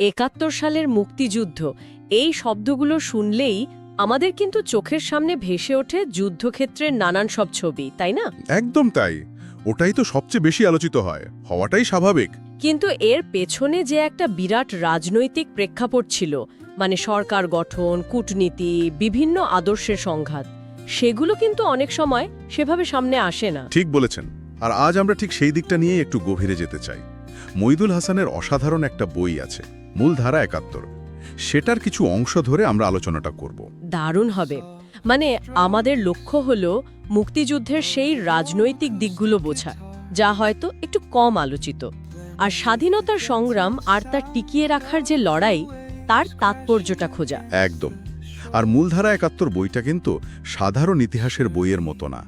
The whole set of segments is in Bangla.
একাত্তর সালের মুক্তিযুদ্ধ। এই শব্দগুলো শুনলেই আমাদের কিন্তু চোখের সামনে ভেসে ওঠে যুদ্ধক্ষেত্রের নানান সব ছবি তাই না? একদম তাই। ওটাই তো সবচেয়ে বেশি আলোচিত হয়। হওয়াটাই স্বাভাবিক। কিন্তু এর পেছনে যে একটা বিরাট রাজনৈতিক প্রেক্ষাপট ছিল মানে সরকার গঠন কূটনীতি বিভিন্ন আদর্শের সংঘাত সেগুলো কিন্তু অনেক সময় সেভাবে সামনে আসে না। ঠিক বলেছেন। আর আজ আমরা ঠিক সেই দিকটা নিয়েই একটু গভীরে যেতে চাই। মইদুল হাসানের অসাধারণ একটা বই আছে মূলধারা একাত্তর। সেটার কিছু অংশ ধরে আমরা আলোচনাটা করব। দারুণ হবে। মানে আমাদের লক্ষ্য হল মুক্তিযুদ্ধের সেই রাজনৈতিক দিকগুলো বোঝা যা হয়তো একটু কম আলোচিত। আর স্বাধীনতার সংগ্রাম আর তার টিকিয়ে রাখার যে লড়াই তার তাৎপর্যটা খোঁজা। একদম। আর মূলধারা একাত্তর বইটা কিন্তু সাধারণ ইতিহাসের বইয়ের মতো না।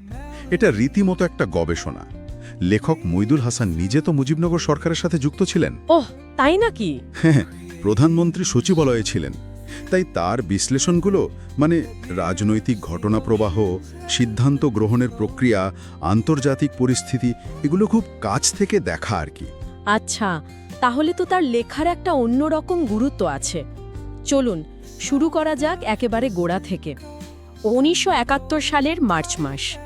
এটা রীতিমতো একটা গবেষণা। লেখক মইদুল হাসান নিজে তো মুজিবনগর সরকারের সাথে যুক্ত ছিলেন। ওহ তাই নাকি? হ্যাঁ প্রধানমন্ত্রী সচিবালয়ে ছিলেন। তাই তার বিশ্লেষণগুলো মানে রাজনৈতিক ঘটনা প্রবাহ সিদ্ধান্ত গ্রহণের প্রক্রিয়া আন্তর্জাতিক পরিস্থিতি এগুলো খুব কাছ থেকে দেখা আর কি। আচ্ছা তাহলে তো তার লেখার একটা অন্যরকম গুরুত্ব আছে। চলুন শুরু করা যাক একেবারে গোড়া থেকে। উনিশশো একাত্তর সালের মার্চ মাস।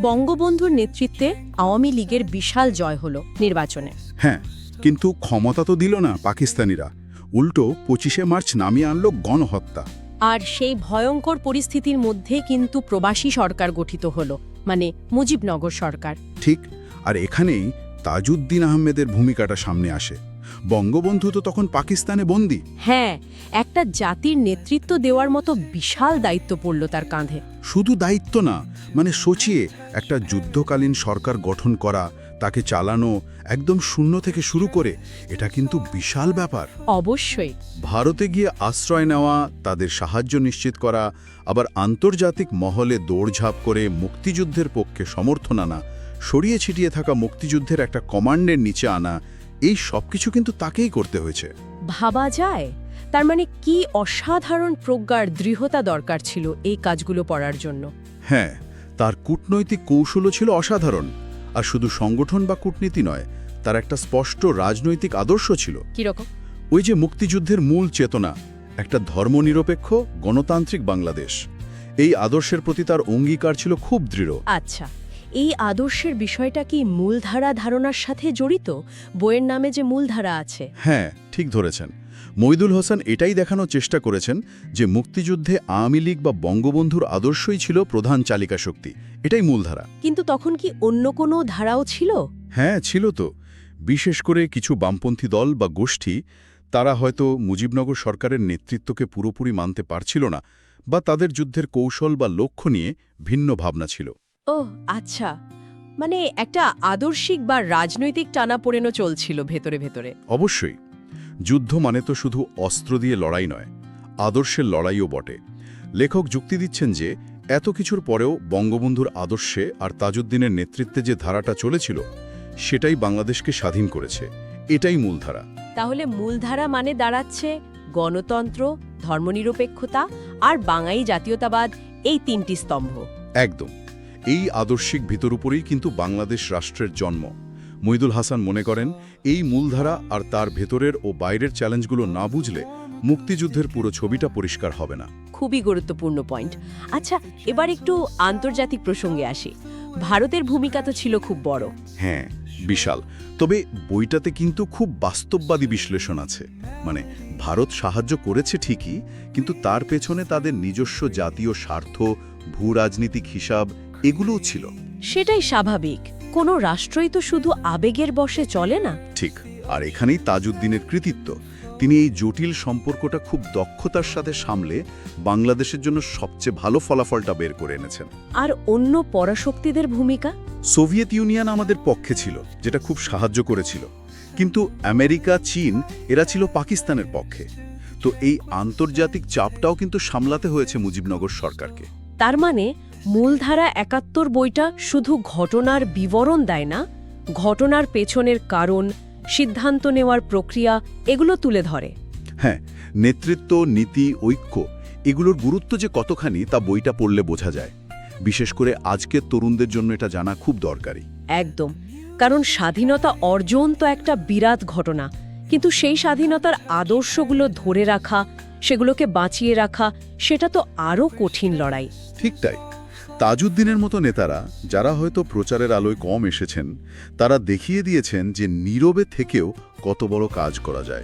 বঙ্গবন্ধুর নেতৃত্বে আওয়ামী লীগের বিশাল জয় হল নির্বাচনে। হ্যাঁ কিন্তু ক্ষমতা তো দিল না পাকিস্তানিরা। উল্টো পঁচিশে মার্চ নামিয়ে আনলো গণহত্যা। আর সেই ভয়ঙ্কর পরিস্থিতির মধ্যে কিন্তু প্রবাসী সরকার গঠিত হল মানে মুজিবনগর সরকার। ঠিক আর এখানেই তাজউদ্দিন আহমেদের ভূমিকাটা সামনে আসে। বঙ্গবন্ধু তো তখন পাকিস্তানে বন্দী। হ্যাঁ একটা জাতির নেতৃত্ব দেওয়ার মতো বিশাল দায়িত্ব পড়ল তার কাঁধে। শুধু দায়িত্ব না মানে সচিয়ে একটা যুদ্ধকালীন সরকার গঠন করা তাকে চালানো একদম শূন্য থেকে শুরু করে এটা কিন্তু বিশাল ব্যাপার। অবশ্যই। ভারতে গিয়ে আশ্রয় নেওয়া তাদের সাহায্য নিশ্চিত করা আবার আন্তর্জাতিক মহলে দৌড়ঝাঁপ করে মুক্তিযুদ্ধের পক্ষে সমর্থন আনা সরিয়ে ছিটিয়ে থাকা মুক্তিযুদ্ধের একটা কমান্ডের নিচে আনা এই সবকিছু কিন্তু তাকেই করতে হয়েছে। ভাবা যায়? তার মানে কি অসাধারণ প্রজ্ঞার দৃঢ়তা দরকার ছিল এই কাজগুলো পড়ার জন্য? হ্যাঁ তার কূটনৈতিক কৌশলও ছিল অসাধারণ। আর শুধু সংগঠন বা কূটনীতি নয় তার একটা স্পষ্ট রাজনৈতিক আদর্শ ছিল। কীরকম? ওই যে মুক্তিযুদ্ধের মূল চেতনা একটা ধর্মনিরপেক্ষ গণতান্ত্রিক বাংলাদেশ। এই আদর্শের প্রতি তার অঙ্গীকার ছিল খুব দৃঢ়। আচ্ছা। এই আদর্শের বিষয়টা কি মূলধারা ধারণার সাথে জড়িত? বইয়ের নামে যে মূলধারা আছে। হ্যাঁ ঠিক ধরেছেন। মইদুল হোসেন এটাই দেখানোর চেষ্টা করেছেন যে মুক্তিযুদ্ধে আওয়ামী লীগ বা বঙ্গবন্ধুর আদর্শই ছিল প্রধান চালিকা শক্তি। এটাই মূলধারা। কিন্তু তখন কি অন্য কোনো ধারাও ছিল? হ্যাঁ ছিল তো। বিশেষ করে কিছু বামপন্থী দল বা গোষ্ঠী তারা হয়তো মুজিবনগর সরকারের নেতৃত্বকে পুরোপুরি মানতে পারছিল না বা তাদের যুদ্ধের কৌশল বা লক্ষ্য নিয়ে ভিন্ন ভাবনা ছিল। ও আচ্ছা। মানে একটা আদর্শিক বা রাজনৈতিক টানাপোড়েনও চলছিল ভেতরে ভেতরে। অবশ্যই। যুদ্ধ মানে তো শুধু অস্ত্র দিয়ে লড়াই নয় আদর্শের লড়াইও বটে। লেখক যুক্তি দিচ্ছেন যে এত কিছুর পরেও বঙ্গবন্ধুর আদর্শে আর তাজউদ্দিনের নেতৃত্বে যে ধারাটা চলেছিল সেটাই বাংলাদেশকে স্বাধীন করেছে। এটাই মূলধারা। তাহলে মূলধারা মানে দাঁড়াচ্ছে গণতন্ত্র ধর্মনিরপেক্ষতা আর বাঙালি জাতীয়তাবাদ এই তিনটি স্তম্ভ। একদম। এই আদর্শিক ভিতর উপরেই কিন্তু বাংলাদেশ রাষ্ট্রের জন্ম। মইদুল হাসান মনে করেন এই মূলধারা আর তার ভেতরের ও বাইরের চ্যালেঞ্জগুলো না বুঝলে মুক্তিযুদ্ধের পুরো ছবিটা পরিষ্কার হবে না। খুবই গুরুত্বপূর্ণ পয়েন্ট। আচ্ছা এবার একটু আন্তর্জাতিক প্রসঙ্গে আসি। ভারতের ভূমিকা তো ছিল খুব বড়। হ্যাঁ বিশাল। তবে বইটাতে কিন্তু খুব বাস্তববাদী বিশ্লেষণ আছে। মানে ভারত সাহায্য করেছে ঠিকই কিন্তু তার পেছনে তাদের নিজস্ব জাতীয় স্বার্থ ভূ রাজনীতিক হিসাব এগুলোও ছিল। সেটাই স্বাভাবিক। কোনো রাষ্ট্রই তো শুধু আবেগের বশে চলে না। ঠিক। আর এখানেই তাজউদ্দিনের কৃতিত্ব। তিনি এই জটিল সম্পর্কটা খুব দক্ষতার সাথে সামলে বাংলাদেশের জন্য সবচেয়ে ভালো ফলাফলটা বের করে এনেছেন। আর অন্য পরাশক্তিদের ভূমিকা? সোভিয়েত ইউনিয়ন আমাদের পক্ষে ছিল যেটা খুব সাহায্য করেছিল। কিন্তু আমেরিকা চীন এরা ছিল পাকিস্তানের পক্ষে। তো এই আন্তর্জাতিক চাপটাও কিন্তু সামলাতে হয়েছে মুজিবনগর সরকারকে। তার মানে মূলধারা একাত্তর বইটা শুধু ঘটনার বিবরণ দেয় না ঘটনার পেছনের কারণ সিদ্ধান্ত নেওয়ার প্রক্রিয়া এগুলো তুলে ধরে। হ্যাঁ নেতৃত্ব নীতি ঐক্য এগুলোর গুরুত্ব যে কতখানি তা বইটা পড়লে বোঝা যায়। বিশেষ করে আজকের তরুণদের জন্য এটা জানা খুব দরকারি। একদম কারণ স্বাধীনতা অর্জন তো একটা বিরাট ঘটনা কিন্তু সেই স্বাধীনতার আদর্শগুলো ধরে রাখা সেগুলোকে বাঁচিয়ে রাখা সেটা তো আরও কঠিন লড়াই। ঠিক তাই। তাজউদ্দিনের মতো নেতারা যারা হয়তো প্রচারের আলোয় কম এসেছেন তারা দেখিয়ে দিয়েছেন যে নীরবে থেকেও কত বড় কাজ করা যায়।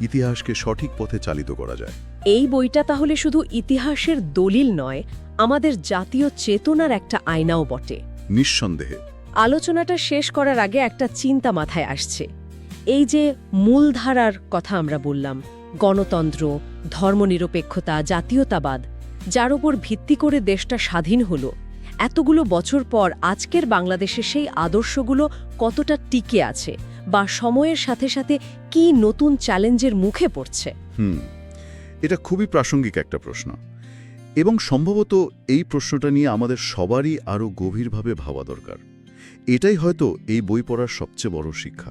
ইতিহাসকে সঠিক পথে চালিত করা যায়। এই বইটা তাহলে শুধু ইতিহাসের দলিল নয় আমাদের জাতীয় চেতনার একটা আয়নাও বটে। নিঃসন্দেহে। আলোচনাটা শেষ করার আগে একটা চিন্তা মাথায় আসছে। এই যে মূলধারার কথা আমরা বললাম গণতন্ত্র ধর্মনিরপেক্ষতা জাতীয়তাবাদ যার উপর ভিত্তি করে দেশটা স্বাধীন হলো। এতগুলো বছর পর আজকের বাংলাদেশে সেই আদর্শগুলো কতটা টিকে আছে বা সময়ের সাথে সাথে কি নতুন চ্যালেঞ্জের মুখে পড়ছে? হুম, এটা খুবই প্রাসঙ্গিক একটা প্রশ্ন। এবং সম্ভবত এই প্রশ্নটা নিয়ে আমাদের সবারই আরও গভীরভাবে ভাবা দরকার। এটাই হয়তো এই বই পড়ার সবচেয়ে বড় শিক্ষা।